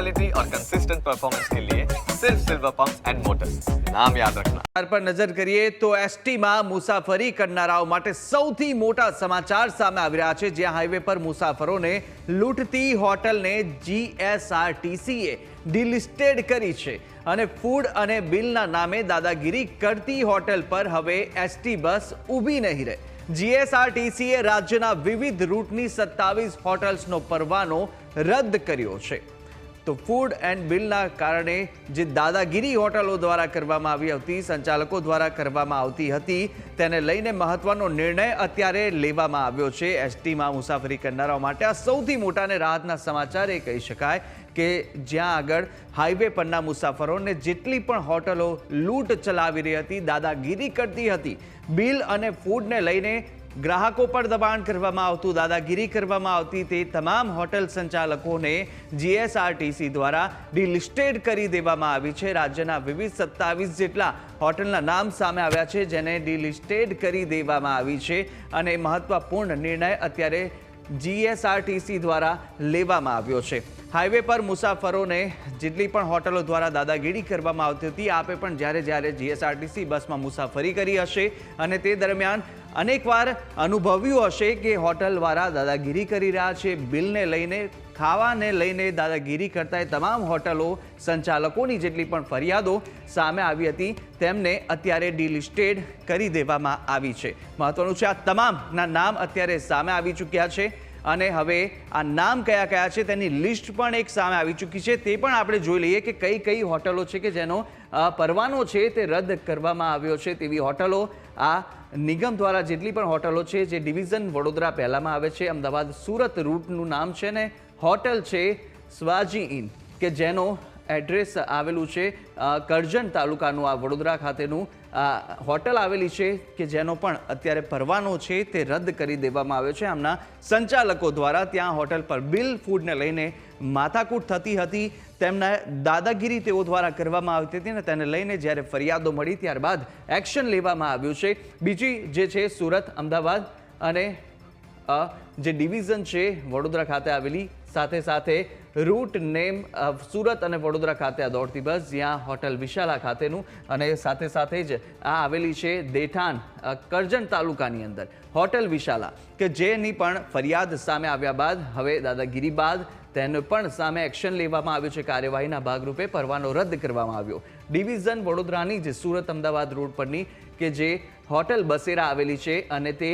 Quality और consistent performance के लिए सिर्फ सिल्वर पंप एंड मोटर्स नाम याद रखना સમાચાર પર નજર કરીએ તો એસટીમાં મુસાફરી કરનારાઓ માટે સૌથી મોટા સમાચાર સામે આવી રહ્યા છે જ્યાં હાઈવે પર મુસાફરોને લૂંટતી હોટલને જીએસઆરટીસીએ ડિલિસ્ટેડ કરી છે અને ફૂડ અને બિલના નામે દાદાગીરી કરતી હોટલ પર હવે એસટી બસ ઊભી નહીં રહે જીએસઆરટીસીએ રાજ્યના વિવિધ રૂટની સત્તાવીસ હોટલ્સનો પરવાનો રદ કર્યો છે તો ફૂડ એન્ડ બિલના કારણે જે દાદાગીરી હોટલો દ્વારા કરવામાં આવી હતી સંચાલકો દ્વારા કરવામાં આવતી હતી, તેને લઈને મહત્વનો નિર્ણય અત્યારે લેવામાં આવ્યો છે. એસટીમાં મુસાફરી કરનારાઓ માટે આ સૌથી મોટાને રાહતના સમાચાર એ કહી શકાય કે જ્યાં આગળ હાઈવે પરના મુસાફરોને જેટલી પણ હોટલો લૂંટ ચલાવી રહી હતી, દાદાગીરી કરતી હતી બિલ અને ફૂડને લઈને ગ્રાહકો પર દબાણ કરવામાં આવતું, દાદાગીરી કરવામાં આવતી તે તમામ હોટલ સંચાલકોને જીએસઆરટીસી દ્વારા ડિલિસ્ટેડ કરી દેવામાં આવી છે. રાજ્યના વિવિધ સત્તાવીસ જેટલા હોટલના નામ સામે આવ્યા છે, જેને ડિલિસ્ટેડ કરી દેવામાં આવી છે અને મહત્વપૂર્ણ નિર્ણય અત્યારે જીએસઆરટીસી દ્વારા લેવામાં આવ્યો છે. હાઈવે પર મુસાફરોને જેટલી પણ હોટલો દ્વારા દાદાગીરી કરવામાં આવતી હતી, આપે પણ જ્યારે જ્યારે જીએસઆરટીસી બસમાં મુસાફરી કરી હશે અને તે દરમિયાન અનેકવાર અનુભવ્યું હશે કે હોટલવાળા દાદાગીરી કરી રહ્યા છે. બિલને લઈને, ખાવાને લઈને દાદાગીરી કરતા તમામ હોટલો સંચાલકોની જેટલી પણ ફરિયાદો સામે આવી હતી, તેમને અત્યારે ડિલિસ્ટેડ કરી દેવામાં આવી છે. મહત્વનું છે, આ તમામના નામ અત્યારે સામે આવી ચૂક્યા છે. અને હવે આ નામ કયા કયા છે તેની લિસ્ટ પણ એક સામે આવી ચૂકી છે. તે પણ આપણે જોઈ લઈએ કે કઈ કઈ હોટલો છે કે જેનો પરવાનો છે તે રદ કરવામાં આવ્યો છે. તેવી હોટલો આ નિગમ દ્વારા જેટલી પણ હોટલો છે જે ડિવિઝન વડોદરા પહેલામાં આવે છે, અમદાવાદ સુરત રૂટનું નામ છે ને, હોટલ છે સ્વાજી ઇન કે જેનો એડ્રેસ આવેલું છે કરજણ તાલુકાનું આ વડોદરા ખાતેનું. હોટલ આવેલી છે કે જેનો પણ અત્યારે પરવાનો છે તે રદ કરી દેવામાં આવ્યો છે. આમના સંચાલકો દ્વારા ત્યાં હોટલ પર બિલ ફૂડને લઈને માથાકૂટ થતી હતી. તેમના દાદાગીરી તેઓ દ્વારા કરવામાં આવતી હતી ને તેને લઈને જ્યારે ફરિયાદો મળી ત્યારબાદ એક્શન લેવામાં આવ્યું છે. બીજી જે છે સુરત, અમદાવાદ અને જે ડિવિઝન છે વડોદરા ખાતે આવેલી સાથે સાથે રૂટ નેમ સુરત અને વડોદરા ખાતે આ દોડતી બસ, જ્યાં હોટલ વિશાલા ખાતેનું અને સાથે સાથે જ આ આવેલી છે દેઠાણ કરજણ તાલુકાની અંદર. હોટલ વિશાલા, કે જેની પણ ફરિયાદ સામે આવ્યા બાદ, હવે દાદાગીરી બાદ તેને પણ સામે એક્શન લેવામાં આવ્યું છે. કાર્યવાહીના ભાગરૂપે પરવાનો રદ કરવામાં આવ્યો. ડિવિઝન વડોદરાની જે સુરત અમદાવાદ રોડ પરની કે જે હોટલ બસેરા આવેલી છે અને તે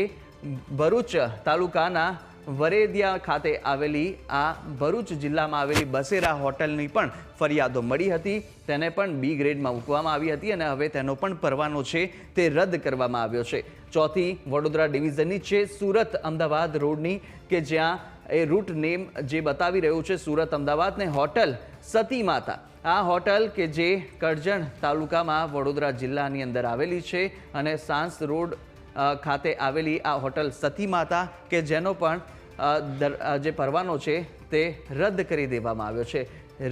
ભરૂચ તાલુકાના વરેદિયા ખાતે આવેલી આ ભરૂચ જિલ્લામાં આવેલી બસેરા હોટલની પણ ફરિયાદો મળી હતી. તેને પણ બી ગ્રેડમાં મૂકવામાં આવી હતી અને હવે તેનો પણ પરવાનો છે તે રદ કરવામાં આવ્યો છે. ચોથી વડોદરા ડિવિઝનની છે સુરત અમદાવાદ રોડની કે જ્યાં એ રૂટ નેમ જે બતાવી રહ્યું છે સુરત અમદાવાદને હોટલ સતી માતા. આ હોટલ કે જે કરજણ તાલુકામાં વડોદરા જિલ્લાની અંદર આવેલી છે અને સાંસ રોડ ખાતે આવેલી આ હોટલ સતી માતા કે જેનો પણ જે પરવાનો છે તે રદ કરી દેવામાં આવ્યો છે.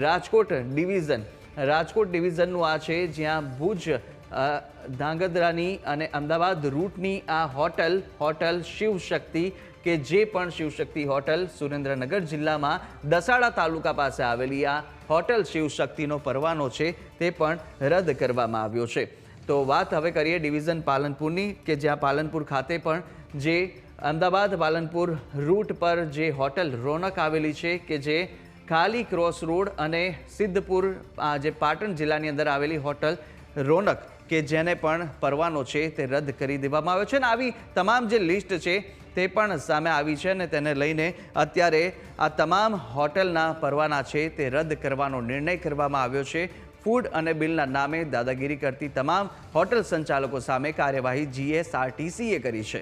રાજકોટ ડિવિઝન, રાજકોટ ડિવિઝનનું આ છે જ્યાં ભુજ ધાંગધ્રાની અને અમદાવાદ રૂટની આ હોટલ હોટલ શિવશક્તિ કે જે પણ શિવશક્તિ હોટલ સુરેન્દ્રનગર જિલ્લામાં દસાડા તાલુકા પાસે આવેલી આ હોટલ શિવશક્તિનો પરવાનો છે તે પણ રદ કરવામાં આવ્યો છે. તો વાત હવે કરીએ ડિવિઝન પાલનપુરની કે જ્યાં પાલનપુર ખાતે પણ જે અમદાવાદ પાલનપુર રૂટ પર જે હોટલ રોનક આવેલી છે કે જે ખાલી ક્રોસ રોડ અને સિદ્ધપુર જે પાટણ જિલ્લાની અંદર આવેલી હોટલ રોનક કે જેને પણ પરવાનો છે તે રદ કરી દેવામાં આવ્યો છે અને આવી તમામ જે લિસ્ટ છે તે પણ સામે આવી છે અને તેને લઈને અત્યારે આ તમામ હોટલના પરવાના છે તે રદ કરવાનો નિર્ણય કરવામાં આવ્યો છે. ફૂડ અને બિલના નામે દાદાગીરી કરતી તમામ હોટલ સંચાલકો સામે કાર્યવાહી જીએસઆરટીસીએ કરી છે.